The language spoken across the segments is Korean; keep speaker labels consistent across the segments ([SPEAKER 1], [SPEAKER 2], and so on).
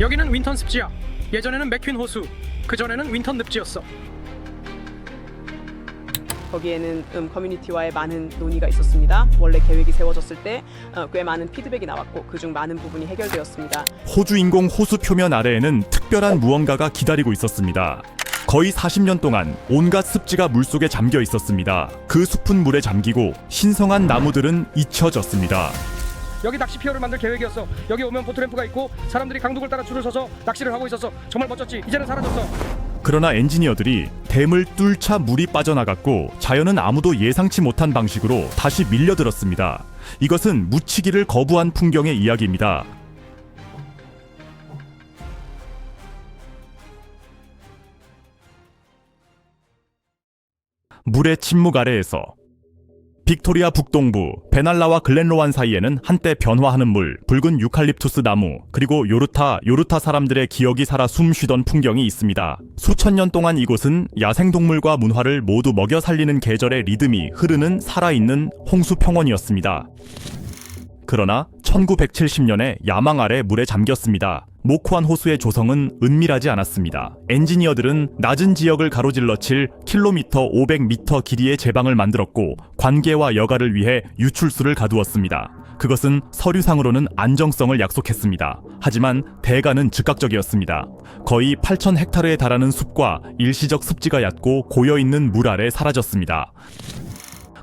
[SPEAKER 1] 여기는 윈턴 습지야. 예전에는 맥퀸 호수, 그 전에는 윈턴 늪지였어.
[SPEAKER 2] 거기에는 음, 커뮤니티와의 많은 논의가 있었습니다. 원래 계획이 세워졌을 때 어, 꽤 많은 피드백이 나왔고 그중 많은 부분이 해결되었습니다.
[SPEAKER 3] 호주 인공 호수 표면 아래에는 특별한 무언가가 기다리고 있었습니다. 거의 40년 동안 온갖 습지가 물속에 잠겨 있었습니다. 그 숲은 물에 잠기고 신성한 나무들은 잊혀졌습니다.
[SPEAKER 1] 여기 낚시 피어를 만들 계획이었어. 여기 오면 보트램프가 있고 사람들이 강둑을 따라 줄을 서서 낚시를 하고 있었어. 정말 멋졌지. 이제는 사라졌어.
[SPEAKER 3] 그러나 엔지니어들이 댐을 뚫자 물이 빠져나갔고 자연은 아무도 예상치 못한 방식으로 다시 밀려들었습니다. 이것은 묻히기를 거부한 풍경의 이야기입니다. 물의 침묵 아래에서 빅토리아 북동부 베날라와 글렌로완 사이에는 한때 변화하는 물, 붉은 유칼립투스 나무, 그리고 요르타, 요르타 사람들의 기억이 살아 숨쉬던 풍경이 있습니다. 수천 년 동안 이곳은 야생동물과 문화를 모두 먹여 살리는 계절의 리듬이 흐르는 살아있는 홍수 평원이었습니다. 그러나 1970년에 야망 아래 물에 잠겼습니다. 모쿠안 호수의 조성은 은밀하지 않았습니다. 엔지니어들은 낮은 지역을 가로질러 칠 킬로미터 500m 길이의 제방을 만들었고 관계와 여가를 위해 유출수를 가두었습니다. 그것은 서류상으로는 안정성을 약속했습니다. 하지만 대가는 즉각적이었습니다. 거의 8천 헥타르에 달하는 숲과 일시적 습지가 얕고 고여있는 물 아래 사라졌습니다.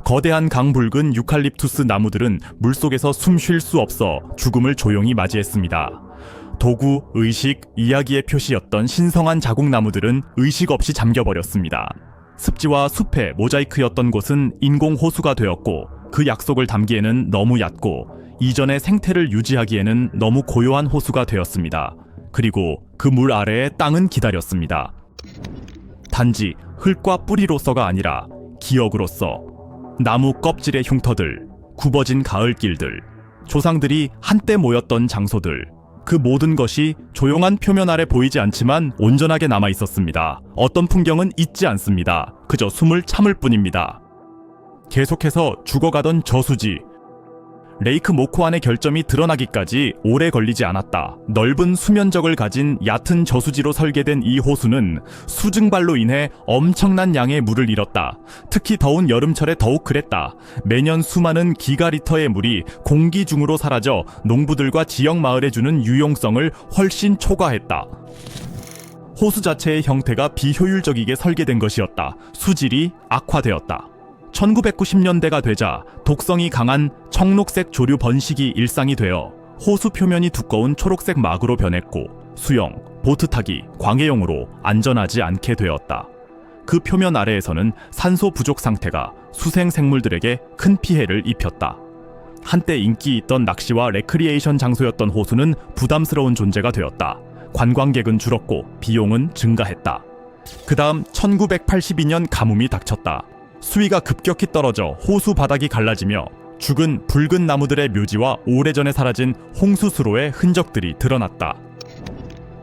[SPEAKER 3] 거대한 강 붉은 유칼립투스 나무들은 물속에서 숨 쉴 수 없어 죽음을 조용히 맞이했습니다. 도구, 의식, 이야기의 표시였던 신성한 자국나무들은 의식 없이 잠겨버렸습니다. 습지와 숲의 모자이크였던 곳은 인공 호수가 되었고 그 약속을 담기에는 너무 얕고 이전의 생태를 유지하기에는 너무 고요한 호수가 되었습니다. 그리고 그 물 아래에 땅은 기다렸습니다. 단지 흙과 뿌리로서가 아니라 기억으로서 나무 껍질의 흉터들, 굽어진 가을길들, 조상들이 한때 모였던 장소들, 그 모든 것이 조용한 표면 아래 보이지 않지만 온전하게 남아 있었습니다. 어떤 풍경은 잊지 않습니다. 그저 숨을 참을 뿐입니다. 계속해서 죽어가던 저수지. 레이크 모코안의 결점이 드러나기까지 오래 걸리지 않았다. 넓은 수면적을 가진 얕은 저수지로 설계된 이 호수는 수증발로 인해 엄청난 양의 물을 잃었다. 특히 더운 여름철에 더욱 그랬다. 매년 수많은 기가리터의 물이 공기 중으로 사라져 농부들과 지역 마을에 주는 유용성을 훨씬 초과했다. 호수 자체의 형태가 비효율적이게 설계된 것이었다. 수질이 악화되었다. 1990년대가 되자 독성이 강한 청록색 조류 번식이 일상이 되어 호수 표면이 두꺼운 초록색 막으로 변했고 수영, 보트 타기, 광해용으로 안전하지 않게 되었다. 그 표면 아래에서는 산소 부족 상태가 수생 생물들에게 큰 피해를 입혔다. 한때 인기 있던 낚시와 레크리에이션 장소였던 호수는 부담스러운 존재가 되었다. 관광객은 줄었고 비용은 증가했다. 그 다음 1982년 가뭄이 닥쳤다. 수위가 급격히 떨어져 호수 바닥이 갈라지며 죽은 붉은 나무들의 묘지와 오래전에 사라진 홍수수로의 흔적들이 드러났다.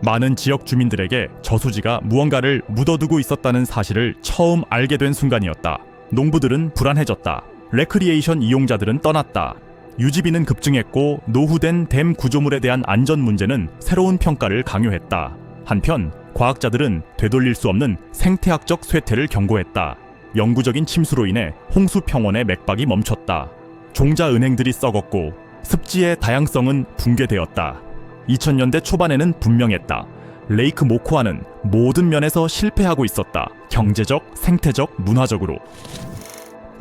[SPEAKER 3] 많은 지역 주민들에게 저수지가 무언가를 묻어두고 있었다는 사실을 처음 알게 된 순간이었다. 농부들은 불안해졌다. 레크리에이션 이용자들은 떠났다. 유지비는 급증했고 노후된 댐 구조물에 대한 안전 문제는 새로운 평가를 강요했다. 한편 과학자들은 되돌릴 수 없는 생태학적 쇠퇴를 경고했다. 영구적인 침수로 인해 홍수 평원의 맥박이 멈췄다. 종자 은행들이 썩었고 습지의 다양성은 붕괴되었다. 2000년대 초반에는 분명했다. 레이크 모코아는 모든 면에서 실패하고 있었다. 경제적, 생태적, 문화적으로.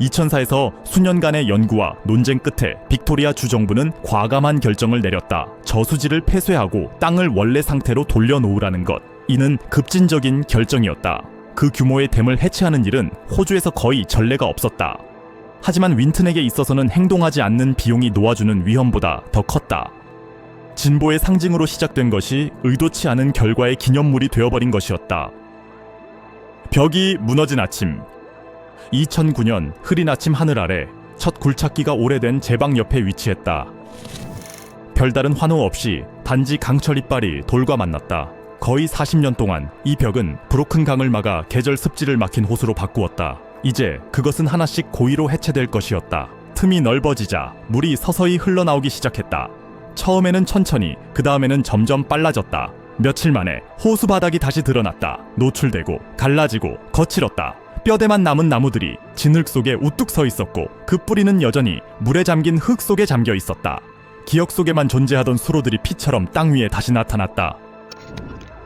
[SPEAKER 3] 2004에서 수년간의 연구와 논쟁 끝에 빅토리아 주정부는 과감한 결정을 내렸다. 저수지를 폐쇄하고 땅을 원래 상태로 돌려놓으라는 것. 이는 급진적인 결정이었다. 그 규모의 댐을 해체하는 일은 호주에서 거의 전례가 없었다. 하지만 윈튼에게 있어서는 행동하지 않는 비용이 놓아주는 위험보다 더 컸다. 진보의 상징으로 시작된 것이 의도치 않은 결과의 기념물이 되어버린 것이었다. 벽이 무너진 아침. 2009년 흐린 아침 하늘 아래 첫 굴착기가 오래된 제 방 옆에 위치했다. 별다른 환호 없이 단지 강철 이빨이 돌과 만났다. 거의 40년 동안 이 벽은 브로큰 강을 막아 계절 습지를 막힌 호수로 바꾸었다. 이제 그것은 하나씩 고의로 해체될 것이었다. 틈이 넓어지자 물이 서서히 흘러나오기 시작했다. 처음에는 천천히, 그 다음에는 점점 빨라졌다. 며칠 만에 호수 바닥이 다시 드러났다. 노출되고 갈라지고 거칠었다. 뼈대만 남은 나무들이 진흙 속에 우뚝 서 있었고 그 뿌리는 여전히 물에 잠긴 흙 속에 잠겨 있었다. 기억 속에만 존재하던 수로들이 피처럼 땅 위에 다시 나타났다.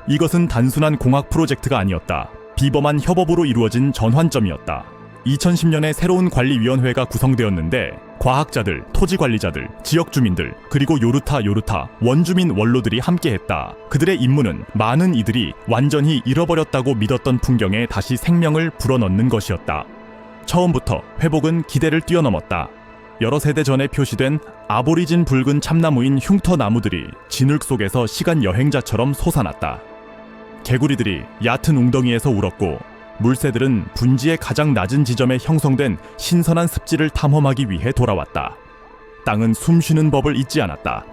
[SPEAKER 3] 이것은 단순한 공학 프로젝트가 아니었다. 비범한 협업으로 이루어진 전환점이었다. 2010년에 새로운 관리위원회가 구성되었는데 과학자들, 토지 관리자들, 지역 주민들, 그리고 요르타 요르타 원주민 원로들이 함께했다. 그들의 임무는 많은 이들이 완전히 잃어버렸다고 믿었던 풍경에 다시 생명을 불어넣는 것이었다. 처음부터 회복은 기대를 뛰어넘었다. 여러 세대 전에 표시된 아보리진 붉은 참나무인 흉터 나무들이 진흙 속에서 시간 여행자처럼 솟아났다. 개구리들이 얕은 웅덩이에서 울었고 물새들은 분지의 가장 낮은 지점에 형성된 신선한 습지를 탐험하기 위해 돌아왔다. 땅은 숨쉬는 법을 잊지 않았다.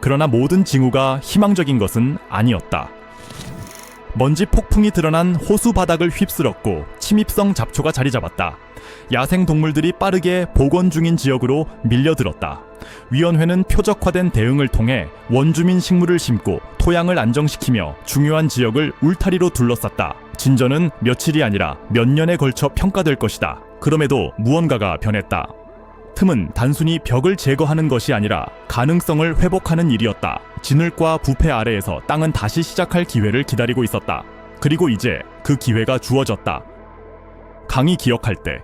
[SPEAKER 3] 그러나 모든 징후가 희망적인 것은 아니었다. 먼지 폭풍이 드러난 호수 바닥을 휩쓸었고 침입성 잡초가 자리 잡았다. 야생 동물들이 빠르게 복원 중인 지역으로 밀려들었다. 위원회는 표적화된 대응을 통해 원주민 식물을 심고 토양을 안정시키며 중요한 지역을 울타리로 둘러쌌다. 진전은 며칠이 아니라 몇 년에 걸쳐 평가될 것이다. 그럼에도 무언가가 변했다. 틈은 단순히 벽을 제거하는 것이 아니라 가능성을 회복하는 일이었다. 진흙과 부패 아래에서 땅은 다시 시작할 기회를 기다리고 있었다. 그리고 이제 그 기회가 주어졌다. 강이 기억할 때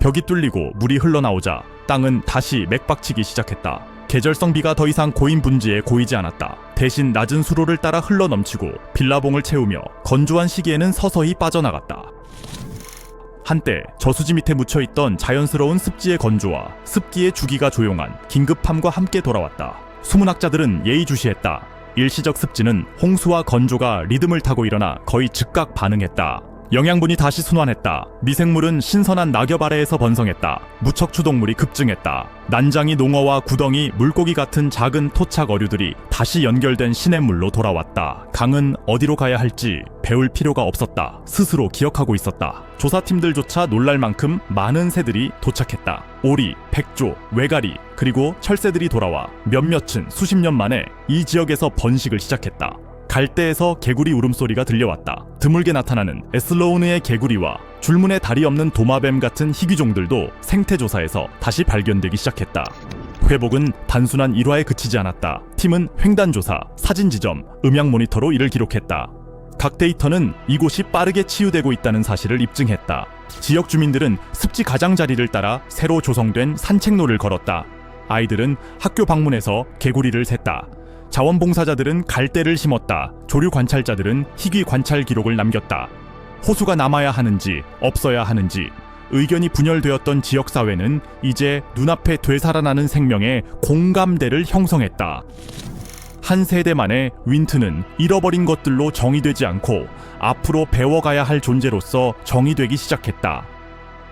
[SPEAKER 3] 벽이 뚫리고 물이 흘러나오자 땅은 다시 맥박치기 시작했다. 계절성 비가 더 이상 고인 분지에 고이지 않았다. 대신 낮은 수로를 따라 흘러넘치고 빌라봉을 채우며 건조한 시기에는 서서히 빠져나갔다. 한때 저수지 밑에 묻혀 있던 자연스러운 습지의 건조와 습기의 주기가 조용한 긴급함과 함께 돌아왔다. 수문학자들은 예의주시했다. 일시적 습지는 홍수와 건조가 리듬을 타고 일어나 거의 즉각 반응했다. 영양분이 다시 순환했다. 미생물은 신선한 낙엽 아래에서 번성했다. 무척추 동물이 급증했다. 난장이 농어와 구덩이, 물고기 같은 작은 토착 어류들이 다시 연결된 시냇물로 돌아왔다. 강은 어디로 가야 할지 배울 필요가 없었다. 스스로 기억하고 있었다. 조사팀들조차 놀랄 만큼 많은 새들이 도착했다. 오리, 백조, 외가리, 그리고 철새들이 돌아와 몇몇은 수십 년 만에 이 지역에서 번식을 시작했다. 갈대에서 개구리 울음소리가 들려왔다. 드물게 나타나는 에슬로우느의 개구리와 줄무늬 다리 없는 도마뱀 같은 희귀종들도 생태조사에서 다시 발견되기 시작했다. 회복은 단순한 일화에 그치지 않았다. 팀은 횡단조사, 사진 지점, 음향 모니터로 이를 기록했다. 각 데이터는 이곳이 빠르게 치유되고 있다는 사실을 입증했다. 지역 주민들은 습지 가장자리를 따라 새로 조성된 산책로를 걸었다. 아이들은 학교 방문해서 개구리를 샜다. 자원봉사자들은 갈대를 심었다. 조류 관찰자들은 희귀 관찰 기록을 남겼다. 호수가 남아야 하는지 없어야 하는지 의견이 분열되었던 지역사회는 이제 눈앞에 되살아나는 생명의 공감대를 형성했다. 한 세대 만에 윈트는 잃어버린 것들로 정의되지 않고 앞으로 배워가야 할 존재로서 정의되기 시작했다.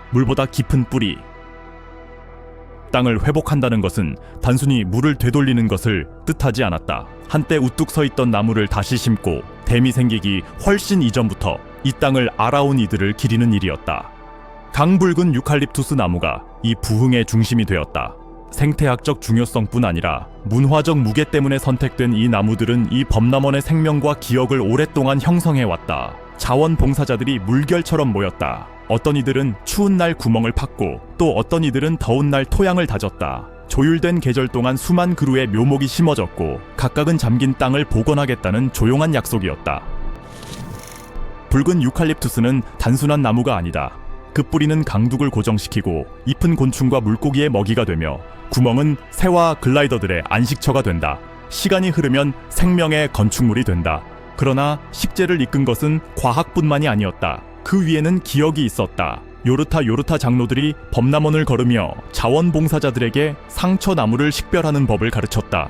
[SPEAKER 3] 물보다 깊은 뿌리, 땅을 회복한다는 것은 단순히 물을 되돌리는 것을 뜻하지 않았다. 한때 우뚝 서 있던 나무를 다시 심고 댐이 생기기 훨씬 이전부터 이 땅을 알아온 이들을 기리는 일이었다. 강붉은 유칼립투스 나무가 이 부흥의 중심이 되었다. 생태학적 중요성뿐 아니라 문화적 무게 때문에 선택된 이 나무들은 이 범람원의 생명과 기억을 오랫동안 형성해 왔다. 자원봉사자들이 물결처럼 모였다. 어떤 이들은 추운 날 구멍을 팠고 또 어떤 이들은 더운 날 토양을 다졌다. 조율된 계절 동안 수만 그루의 묘목이 심어졌고 각각은 잠긴 땅을 복원하겠다는 조용한 약속이었다. 붉은 유칼립투스는 단순한 나무가 아니다. 그 뿌리는 강둑을 고정시키고 잎은 곤충과 물고기의 먹이가 되며 구멍은 새와 글라이더들의 안식처가 된다. 시간이 흐르면 생명의 건축물이 된다. 그러나 식재를 이끈 것은 과학뿐만이 아니었다. 그 위에는 기억이 있었다. 요르타 요르타 장로들이 범람원을 걸으며 자원봉사자들에게 상처 나무를 식별하는 법을 가르쳤다.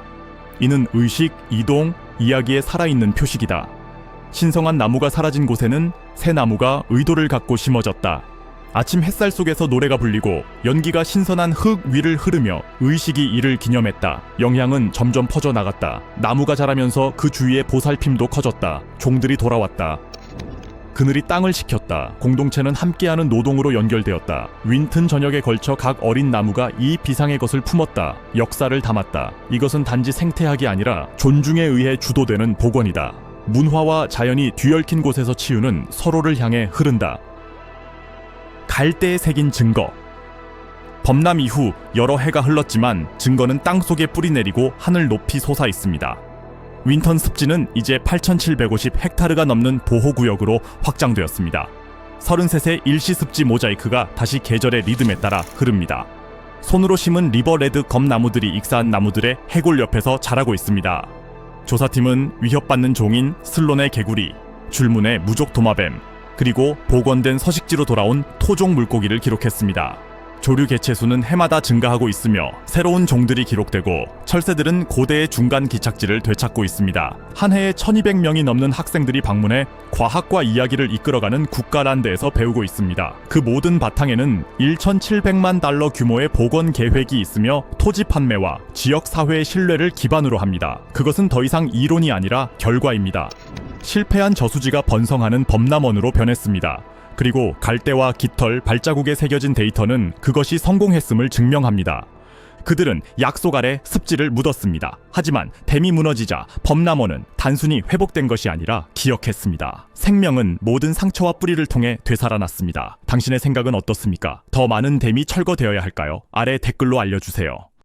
[SPEAKER 3] 이는 의식, 이동, 이야기에 살아있는 표식이다. 신성한 나무가 사라진 곳에는 새 나무가 의도를 갖고 심어졌다. 아침 햇살 속에서 노래가 불리고 연기가 신선한 흙 위를 흐르며 의식이 이를 기념했다. 영향은 점점 퍼져 나갔다. 나무가 자라면서 그 주위의 보살핌도 커졌다. 종들이 돌아왔다. 그늘이 땅을 식혔다. 공동체는 함께하는 노동으로 연결되었다. 윈튼 전역에 걸쳐 각 어린 나무가 이 비상의 것을 품었다. 역사를 담았다. 이것은 단지 생태학이 아니라 존중에 의해 주도되는 복원이다. 문화와 자연이 뒤얽힌 곳에서 치유는 서로를 향해 흐른다. 갈대에 새긴 증거. 범람 이후 여러 해가 흘렀지만 증거는 땅 속에 뿌리 내리고 하늘 높이 솟아 있습니다. 윈턴 습지는 이제 8,750 헥타르가 넘는 보호구역으로 확장되었습니다. 33세 일시 습지 모자이크가 다시 계절의 리듬에 따라 흐릅니다. 손으로 심은 리버레드 검나무들이 익사한 나무들의 해골 옆에서 자라고 있습니다. 조사팀은 위협받는 종인 슬론의 개구리, 줄문의 무족 도마뱀, 그리고 복원된 서식지로 돌아온 토종 물고기를 기록했습니다. 조류 개체수는 해마다 증가하고 있으며 새로운 종들이 기록되고 철새들은 고대의 중간 기착지를 되찾고 있습니다. 한 해에 1200명이 넘는 학생들이 방문해 과학과 이야기를 이끌어가는 국가란대에서 배우고 있습니다. 그 모든 바탕에는 1,700만 달러 규모의 복원 계획이 있으며 토지 판매와 지역 사회의 신뢰를 기반으로 합니다. 그것은 더 이상 이론이 아니라 결과입니다. 실패한 저수지가 번성하는 범람원으로 변했습니다. 그리고 갈대와 깃털, 발자국에 새겨진 데이터는 그것이 성공했음을 증명합니다. 그들은 약속 아래 습지를 묻었습니다. 하지만 댐이 무너지자 범람원은 단순히 회복된 것이 아니라 기억했습니다. 생명은 모든 상처와 뿌리를 통해 되살아났습니다. 당신의 생각은 어떻습니까? 더 많은 댐이 철거되어야 할까요? 아래 댓글로 알려주세요.